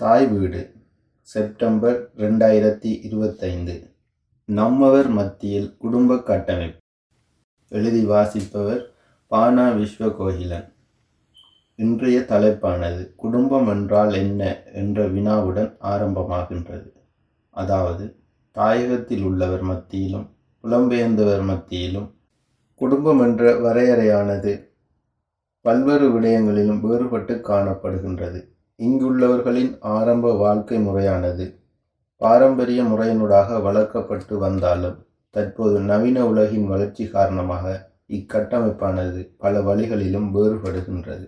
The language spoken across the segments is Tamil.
தாய் வீடு செப்டம்பர் ரெண்டாயிரத்தி இருபத்தைந்து. நம்மவர் மத்தியில் குடும்ப கட்டமைப்பு. எழுதி வாசிப்பவர் பானா விஸ்வகோகிலன். இன்றைய தலைப்பானது குடும்பம் என்றால் என்ன என்ற வினாவுடன் ஆரம்பமாகின்றது. அதாவது தாயகத்தில் உள்ளவர் மத்தியிலும் புலம்பெயர்ந்தவர் மத்தியிலும் குடும்பம் என்ற வரையறையானது பல்வேறு விடயங்களிலும் வேறுபட்டு காணப்படுகின்றது. இங்குள்ளவர்களின் ஆரம்ப வாழ்க்கை முறையானது. பாரம்பரிய முறையினூடாக வளர்க்கப்பட்டு வந்தாலும் தற்போது நவீன உலகின் வளர்ச்சி காரணமாக இக்கட்டமைப்பானது பல வழிகளிலும் வேறுபடுகின்றது.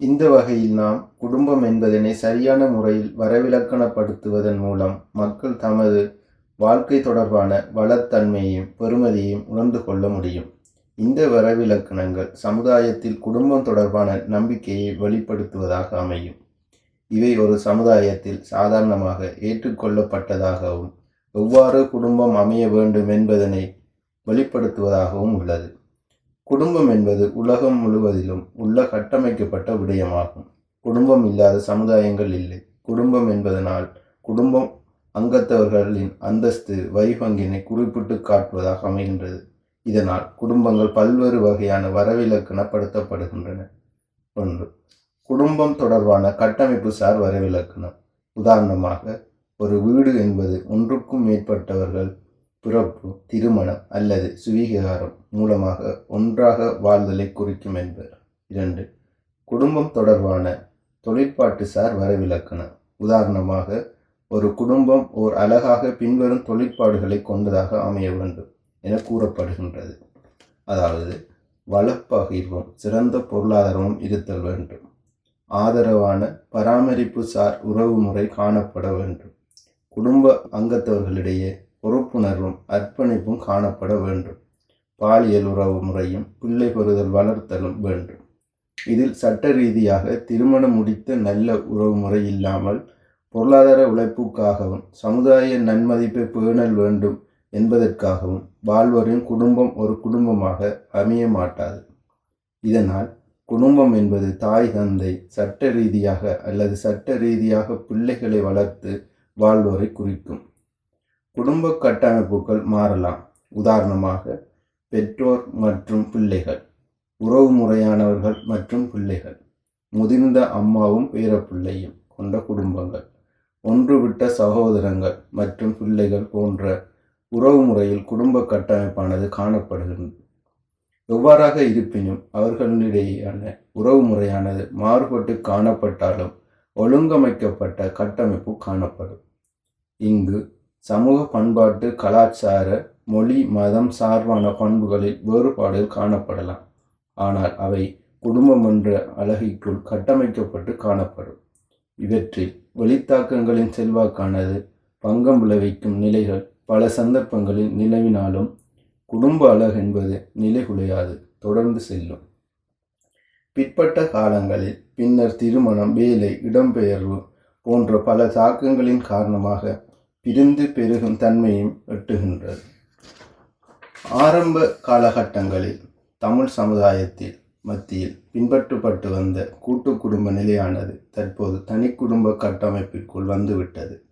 இந்த வகையில் நாம் குடும்பம் என்பதனை சரியான முறையில் வரவிலக்கணப்படுத்துவதன் மூலம் மக்கள் தமது வாழ்க்கை தொடர்பான வளத்தன்மையையும் பெறுமதியையும் உணர்ந்து கொள்ள முடியும். இந்த வரவிலக்கணங்கள் சமுதாயத்தில் குடும்பம் தொடர்பான நம்பிக்கையை வெளிப்படுத்துவதாக அமையும். இவை ஒரு சமுதாயத்தில் சாதாரணமாக ஏற்றுக்கொள்ளப்பட்டதாகவும் எவ்வாறு குடும்பம் அமைய வேண்டும் என்பதனை வெளிப்படுத்துவதாகவும் உள்ளது. குடும்பம் என்பது உலகம் முழுவதிலும் உள்ள கட்டமைக்கப்பட்ட விடயமாகும். குடும்பம் இல்லாத சமுதாயங்கள் இல்லை. குடும்பம் என்பதனால் குடும்பம் அங்கத்தவர்களின் அந்தஸ்து வைபங்கினை குறிப்பிட்டு காட்டுவதாக அமைகின்றது. இதனால் குடும்பங்கள் பல்வேறு வகையான வரவிலக்கணப்படுத்தப்படுகின்றன. ஒன்று குடும்பம் தொடர்பான கட்டமைப்பு சார் வரவிலக்கணம். உதாரணமாக ஒரு வீடு என்பது ஒன்றுக்கும் மேற்பட்டவர்கள் பிறப்பு திருமணம் அல்லது சுவீகாரம் மூலமாக ஒன்றாக வாழ்தலை குறிக்கும் என்பர். இரண்டு குடும்பம் தொடர்பான தொழிற்பாட்டு சார் வரவிலக்கணம். உதாரணமாக ஒரு குடும்பம் ஓர் அழகாக பின்வரும் தொழிற்பாடுகளை கொண்டதாக அமைய வேண்டும் என கூறப்படுகின்றது. அதாவது வளப்பகிர்வும் சிறந்த பொருளாதாரமும் இருத்தல் வேண்டும். ஆதரவான பராமரிப்பு சார் உறவு முறை காணப்பட வேண்டும். குடும்ப அங்கத்தவர்களிடையே பொறுப்புணர்வும் அர்ப்பணிப்பும் காணப்பட வேண்டும். பாலியல் உறவு முறையும் பிள்ளை பெறுதல் வளர்த்தலும் வேண்டும். இதில் சட்ட ரீதியாக திருமணம் முடித்த நல்ல உறவு முறை இல்லாமல் பொருளாதார உழைப்புக்காகவும் சமுதாய நன்மதிப்பை பேணல் வேண்டும் என்பதற்காகவும் வாழ்வரின் குடும்பம் ஒரு குடும்பமாக அமைய மாட்டாது. இதனால் குடும்பம் என்பது தாய் தந்தை சட்ட ரீதியாக அல்லது சட்ட ரீதியாக பிள்ளைகளை வளர்த்து வாழ்வோரை குறிக்கும். குடும்ப கட்டமைப்புகள் மாறலாம். உதாரணமாக பெற்றோர் மற்றும் பிள்ளைகள் உறவு முறையானவர்கள் மற்றும் பிள்ளைகள் முதிர்ந்த அம்மாவும் பேரப்பிள்ளையும் கொண்ட குடும்பங்கள் ஒன்றுவிட்ட சகோதரங்கள் மற்றும் பிள்ளைகள் போன்ற உறவு முறையில் குடும்ப கட்டமைப்பானது காணப்படுகிறது எவ்வாறாக இருப்பினும் அவர்களிடையேயான உறவு முறையானது மாறுபட்டு காணப்பட்டாலும் ஒழுங்கமைக்கப்பட்ட கட்டமைப்பு காணப்படும். இங்கு சமூக பண்பாட்டு கலாச்சார மொழி மதம் சார்பான பண்புகளில் வேறுபாடு காணப்படலாம். ஆனால் அவை குடும்பம் என்ற அழகிக்குள் கட்டமைக்கப்பட்டு காணப்படும். இவற்றில் வெளித்தாக்கங்களின் செல்வாக்கானது பங்கம் விளைவிக்கும் நிலைகள் பல சந்தர்ப்பங்களில் நிலவினாலும் குடும்ப அழகு என்பது நிலைகுலையாது தொடர்ந்து செல்லும். பிற்பட்ட காலங்களில் பின்னர் திருமணம் வேலை இடம்பெயர்வு போன்ற பல தாக்கங்களின் காரணமாக பிரிந்து பெருகும் தன்மையும் எட்டுகின்றது. ஆரம்ப காலகட்டங்களில் தமிழ் சமுதாயத்தில் மத்தியில் பின்பற்றப்பட்டு வந்த கூட்டு குடும்ப நிலையானது தற்போது தனி குடும்ப கட்டமைப்பிற்குள் வந்துவிட்டது.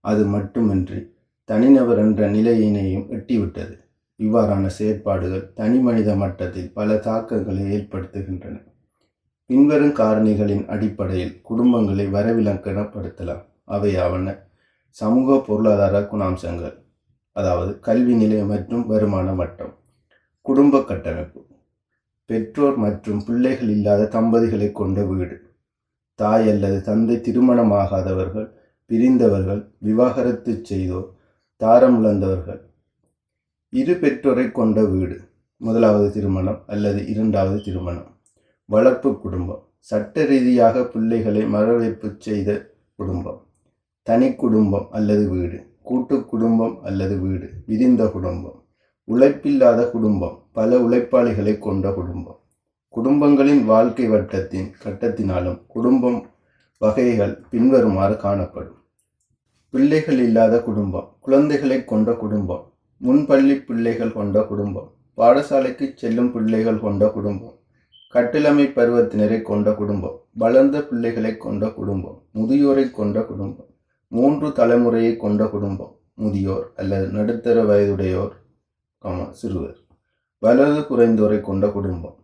அது மட்டுமின்றி தனிநபர் என்ற நிலையினையும் எட்டிவிட்டது. இவ்வாறான செயற்பாடுகள் தனி மனித மட்டத்தில் பல தாக்கங்களை ஏற்படுத்துகின்றன. பின்வரும் காரணிகளின் அடிப்படையில் குடும்பங்களை வரவிலக்கணப்படுத்தலாம் அவையாவன சமூக பொருளாதார குணாம்சங்கள் அதாவது கல்வி நிலை மற்றும் வருமான மட்டம் குடும்ப கட்டமைப்பு பெற்றோர் மற்றும் பிள்ளைகள் இல்லாத தம்பதிகளை கொண்ட வீடு தாய் அல்லது தந்தை திருமணமாகாதவர்கள் பிரிந்தவர்கள் விவாகரத்து செய்தோர் தாரமுழந்தவர்கள் இரு பெற்றோரை கொண்ட வீடு முதலாவது திருமணம் அல்லது இரண்டாவது திருமணம். வளர்ப்பு குடும்பம் சட்ட ரீதியாக பிள்ளைகளை மரவேற்பு செய்த குடும்பம். தனி குடும்பம் அல்லது வீடு கூட்டு குடும்பம் அல்லது வீடு விரிந்த குடும்பம். உழைப்பில்லாத குடும்பம் பல உழைப்பாளிகளை கொண்ட குடும்பம். குடும்பங்களின் வாழ்க்கை வட்டத்தின் கட்டத்தினாலும் குடும்பம் வகைகள் பின்வருமாறு காணப்படும். பிள்ளைகள் இல்லாத குடும்பம் குழந்தைகளை கொண்ட குடும்பம். முன்பள்ளி பிள்ளைகள் கொண்ட குடும்பம். பாடசாலைக்கு செல்லும் பிள்ளைகள் கொண்ட குடும்பம். கட்டிலமை பருவத்தினரை கொண்ட குடும்பம். வளர்ந்த பிள்ளைகளை கொண்ட குடும்பம். முதியோரை கொண்ட குடும்பம். மூன்று தலைமுறையை கொண்ட குடும்பம். முதியோர் அல்லது நடுத்தர வயதுடையோர் ஆமா சிறுவர். வலது குறைந்தோரை கொண்ட குடும்பம்.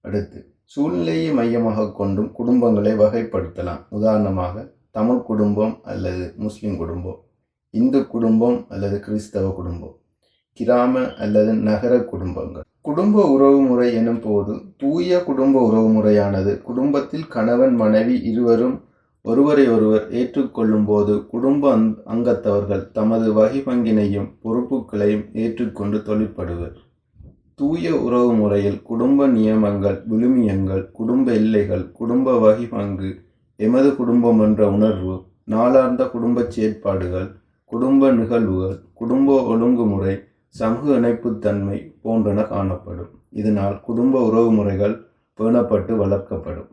அடுத்து சூழ்நிலையை மையமாக கொண்டும் குடும்பங்களை வகைப்படுத்தலாம். உதாரணமாக தமிழ் குடும்பம் அல்லது முஸ்லிம் குடும்பம் இந்து குடும்பம் அல்லது கிறிஸ்தவ குடும்பம். கிராம அல்லது நகர குடும்பங்கள். குடும்ப உறவுமுறை எனும் போது தூய குடும்ப உறவுமுறையானது குடும்பத்தில் கணவன் மனைவி இருவரும் ஒருவரை ஒருவர் ஏற்றுக்கொள்ளும் போது குடும்ப அங்- அங்கத்தவர்கள் தமது வகிபங்கினையும் பொறுப்புகளையும் ஏற்றுக்கொண்டு தொழிற்படுவர். தூய உறவு முறையில் குடும்ப நியமங்கள் விழுமியங்கள் குடும்ப எல்லைகள் குடும்ப வகிப்பங்கு எமது குடும்பம் என்ற உணர்வு நாளார்ந்த குடும்ப செயற்பாடுகள் குடும்ப நிகழ்வுகள் குடும்ப ஒழுங்குமுறை சமூக இணைப்புத்தன்மை போன்றன காணப்படும். இதனால் குடும்ப உறவுமுறைகள் பேணப்பட்டு வளர்க்கப்படும்.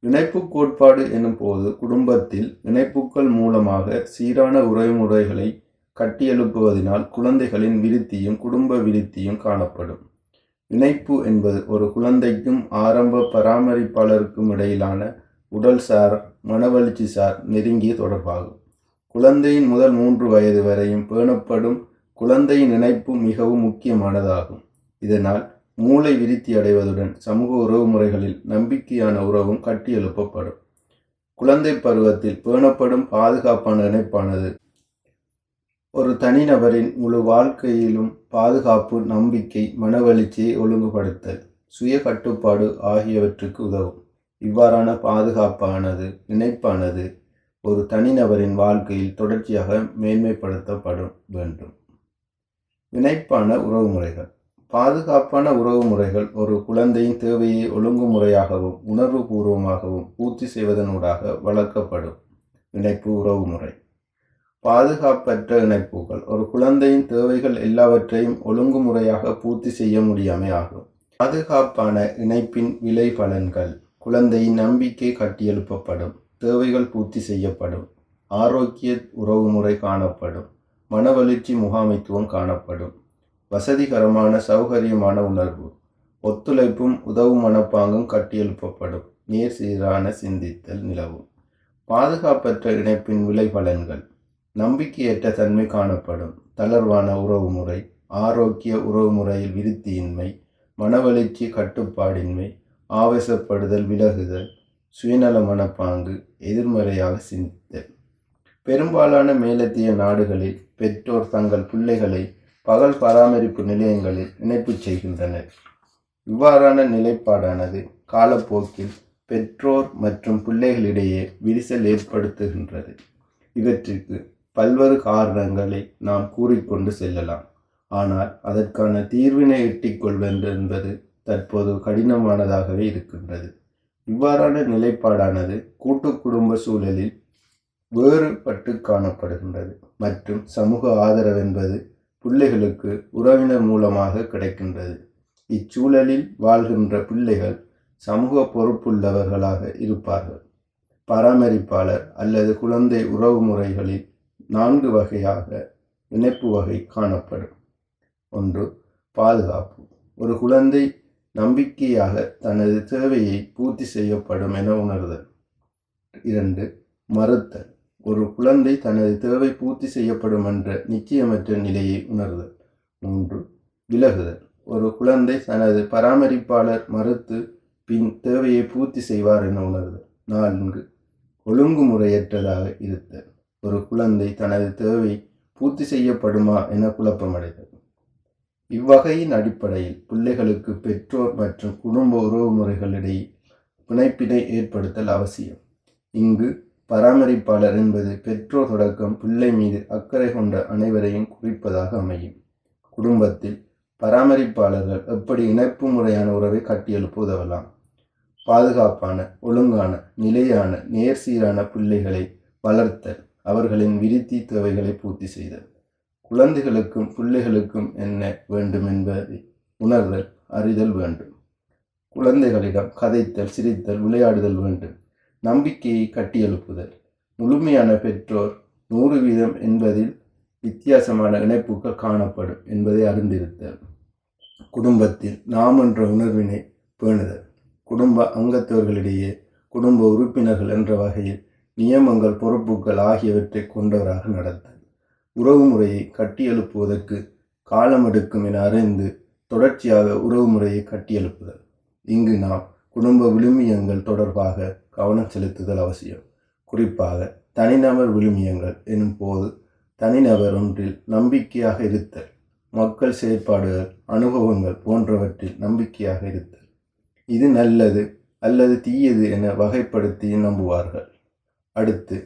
இணைப்பு கோட்பாடு எனும் போது குடும்பத்தில் இணைப்புகள் மூலமாக சீரான உறவுமுறைகளை கட்டியெழுப்புவதனால் குழந்தைகளின் விருத்தியும் குடும்ப விருத்தியும் காணப்படும். இணைப்பு என்பது ஒரு குழந்தைக்கும் ஆரம்ப பராமரிப்பாளருக்கும் இடையிலான உடல் சார் மனவளர்ச்சி சார் நெருங்கிய தொடர்பாகும். குழந்தையின் முதல் மூன்று வயது வரையும் பேணப்படும் குழந்தையின் இணைப்பு மிகவும் முக்கியமானதாகும். இதனால் மூளை விருத்தி அடைவதுடன் சமூக உறவுமுறைகளில் நம்பிக்கையான உறவும் கட்டியெழுப்பப்படும் குழந்தை பருவத்தில் பேணப்படும் பாதுகாப்பான இணைப்பானது ஒரு தனிநபரின் முழு வாழ்க்கையிலும் பாதுகாப்பு நம்பிக்கை மனவளர்ச்சியை ஒழுங்குபடுத்தல் சுய கட்டுப்பாடு ஆகியவற்றுக்கு உதவும். இவ்வாறான பாதுகாப்பானது இணைப்பானது ஒரு தனிநபரின் வாழ்க்கையில் தொடர்ச்சியாக மேன்மைப்படுத்தப்படும் வேண்டும். இணைப்பான உறவுமுறைகள் பாதுகாப்பான உறவுமுறைகள் ஒரு குழந்தையின் தேவையை ஒழுங்குமுறையாகவும் உணர்வுபூர்வமாகவும் பூர்த்தி செய்வதனூடாக வளர்க்கப்படும் இணைப்பு உறவுமுறை பாதுகாப்பற்ற இணைப்புகள் ஒரு குழந்தையின் தேவைகள் எல்லாவற்றையும் ஒழுங்குமுறையாக பூர்த்தி செய்ய முடியாமை ஆகும். பாதுகாப்பான இணைப்பின் விளை பலன்கள். குழந்தையின் நம்பிக்கை கட்டியெழுப்பப்படும். தேவைகள் பூர்த்தி செய்யப்படும். ஆரோக்கிய உறவுமுறை காணப்படும். மனவளர்ச்சி முகாமைத்துவம் காணப்படும். வசதிகரமான சௌகரியமான உணர்வு. ஒத்துழைப்பும் உதவும் மனப்பாங்கும் கட்டியெழுப்பப்படும். நேர் சீரான சிந்தித்தல் நிலவும். பாதுகாப்பற்ற இணைப்பின் விளைபலன்கள் நம்பிக்கையற்ற தன்மை காணப்படும். தளர்வான உறவுமுறை ஆரோக்கிய உறவுமுறையில் விருத்தியின்மை. மனவளர்ச்சி கட்டுப்பாடின்மை. ஆவேசப்படுதல் விலகுதல். சுயநல மனப்பாங்கு. எதிர்மறையாக சிந்தித்தல். பெரும்பாலான மேலத்திய நாடுகளில் பெற்றோர் தங்கள் பிள்ளைகளை பகல் பராமரிப்பு நிலையங்களில் இணைப்பு செய்கின்றனர். இவ்வாறான நிலைப்பாடானது காலப்போக்கில் பெற்றோர் மற்றும் பிள்ளைகளிடையே விரிசல் ஏற்படுத்துகின்றது. இவற்றிற்கு பல்வேறு காரணங்களை நாம் கூறிக்கொண்டு செல்லலாம். ஆனால் அதற்கான தீர்வினை எட்டிக்கொள்வது என்பது தற்போது கடினமானதாகவே இருக்கின்றது. இவ்வாறான நிலைப்பாடானது கூட்டு குடும்ப சூழலில் வேறுபட்டு காணப்படுகின்றது. மற்றும் சமூக ஆதரவு என்பது பிள்ளைகளுக்கு உறவினர் மூலமாக கிடைக்கின்றது. இச்சூழலில் வாழ்கின்ற பிள்ளைகள் சமூக பொறுப்புள்ளவர்களாக இருப்பார்கள். பராமரிப்பாளர் அல்லது குழந்தை உறவு முறைகளில் நான்கு வகையாக இணைப்பு வகை காணப்படும். ஒன்று பாதுகாப்பு. ஒரு குழந்தை நம்பிக்கையாக தனது தேவையை பூர்த்தி செய்யப்படும் என உணர்தல். இரண்டு மறுத்தல். ஒரு குழந்தை தனது தேவை பூர்த்தி செய்யப்படும் என்ற நிச்சயமற்ற நிலையை உணர்தல் மூன்று விலகுதல். ஒரு குழந்தை தனது பராமரிப்பாளர் மறுத்து பின் தேவையை பூர்த்தி செய்வார் என உணர்தல் நான்கு ஒழுங்குமுறையற்றதாக இருத்தல். ஒரு குழந்தை தனது தேவை பூர்த்தி செய்யப்படுமா என குழப்பமடைதல். இவ்வகையின் அடிப்படையில் பிள்ளைகளுக்கு பெற்றோர் மற்றும் குடும்ப உறவு முறைகளிடையே பிணைப்பினை ஏற்படுத்தல் அவசியம். இங்கு பராமரிப்பாளர் என்பது பெற்றோர் தொடக்கம் பிள்ளை மீது அக்கறை கொண்ட அனைவரையும் குறிப்பதாக அமையும். குடும்பத்தில் பராமரிப்பாளர்கள் எப்படி இணைப்பு முறையான உறவை கட்டியெழுப்ப உதவலாம் பாதுகாப்பான ஒழுங்கான நிலையான நேர்சீரான பிள்ளைகளை வளர்த்தல் அவர்களின் விருத்தி தேவைகளை பூர்த்தி செய்தல். குழந்தைகளுக்கும் பிள்ளைகளுக்கும் என்ன வேண்டும் என்பதை உணர்தல் அறிதல் வேண்டும். குழந்தைகளிடம் கதைத்தல் சிரித்தல் விளையாடுதல் வேண்டும். நம்பிக்கையை கட்டியெழுப்புதல். முழுமையான பெற்றோர் நூறு வீதம் என்பதில் வித்தியாசமான இணைப்புகள் காணப்படும் என்பதை அறிந்திருத்தல். குடும்பத்தில் நாம் என்ற உணர்வினை பேணுதல். குடும்ப அங்கத்தவர்களிடையே குடும்ப உறுப்பினர்கள் என்ற வகையில் நியமங்கள் பொறுப்புகள் ஆகியவற்றை கொண்டவராக நடத்தல். உறவு முறையை கட்டியெழுப்புவதற்கு காலம் எடுக்கும் என அறிந்து தொடர்ச்சியாக உறவு முறையை கட்டியெழுப்புதல். இங்கு நாம் குடும்ப விழுமியங்கள் தொடர்பாக கவனம் செலுத்துதல் அவசியம். குறிப்பாக தனிநபர் விழுமியங்கள் எனும் போது தனிநபர் ஒன்றில் நம்பிக்கையாக இருத்தல் மக்கள் செயற்பாடுகள் அனுபவங்கள் போன்றவற்றில் நம்பிக்கையாக இருத்தல். இது நல்லது அல்லது தீயது என வகைப்படுத்தி நம்புவார்கள். அடுத்து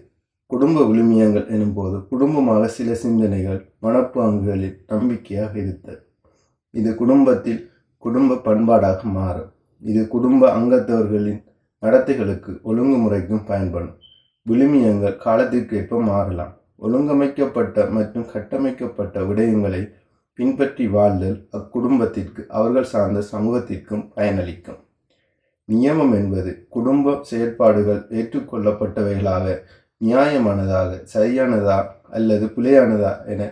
குடும்ப விழுமியங்கள் எனும்போது குடும்பமாக சில சிந்தனைகள் மனப்பாங்குகளில் நம்பிக்கையாக இருத்தல். இது குடும்பத்தில் குடும்ப பண்பாடாக மாறும். இது குடும்ப அங்கத்தவர்களின் நடத்தைகளுக்கு ஒழுங்குமுறைக்கும் பயன்படும். விழுமியங்கள் காலத்திற்கேற்ப மாறலாம். ஒழுங்கமைக்கப்பட்ட மற்றும் கட்டமைக்கப்பட்ட விடயங்களை பின்பற்றி வாழ்தல் அக்குடும்பத்திற்கு அவர்கள் சார்ந்த சமூகத்திற்கும் பயனளிக்கும். நியமம் என்பது குடும்ப செயற்பாடுகள் ஏற்றுக்கொள்ளப்பட்டவைகளாக நியாயமானதாக சரியானதா அல்லது பிழையானதா என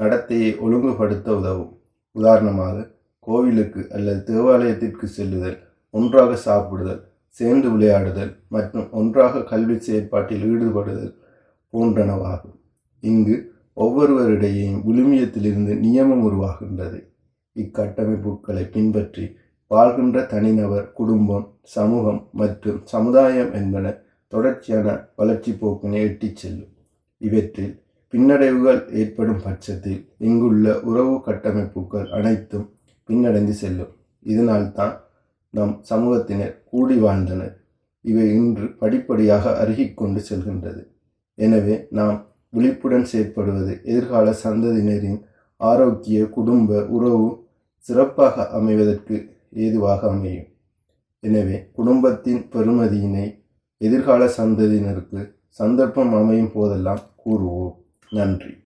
நடத்தையை ஒழுங்குபடுத்த உதவும். உதாரணமாக கோவிலுக்கு அல்லது தேவாலயத்திற்கு செல்லுதல் ஒன்றாக சாப்பிடுதல் சேர்ந்து விளையாடுதல் மற்றும் ஒன்றாக கல்வி செயற்பாட்டில் ஈடுபடுதல் போன்றனவாகும். இங்கு ஒவ்வொருவரிடையேயும் விழுமியத்திலிருந்து நியமம் உருவாகின்றது. இக்கட்டமைப்புகளை பின்பற்றி வாழ்கின்ற தனிநபர் குடும்பம் சமூகம் மற்றும் சமுதாயம் என்பன தொடர்ச்சியான வளர்ச்சி போக்கினை எட்டிச் செல்லும். இவற்றில் பின்னடைவுகள் ஏற்படும் பட்சத்தில் இங்குள்ள உறவு கட்டமைப்புகள் அனைத்தும் பின்னடைந்து செல்லும். இதனால்தான் நம் சமூகத்தினர் கூடி வாழ்ந்தனர் இவை இன்று படிப்படியாக அருகிக்கொண்டு செல்கின்றது. எனவே நாம் விழிப்புடன் செயற்படுவது எதிர்கால சந்ததியினரின் ஆரோக்கிய குடும்ப உறவு சிறப்பாக அமைவதற்கு ஏதுவாக அமையும். எனவே குடும்பத்தின் பெருமதியினை எதிர்கால சந்ததியினருக்கு சந்தர்ப்பம் அமையும் போதெல்லாம் கூறுவோம். நன்றி.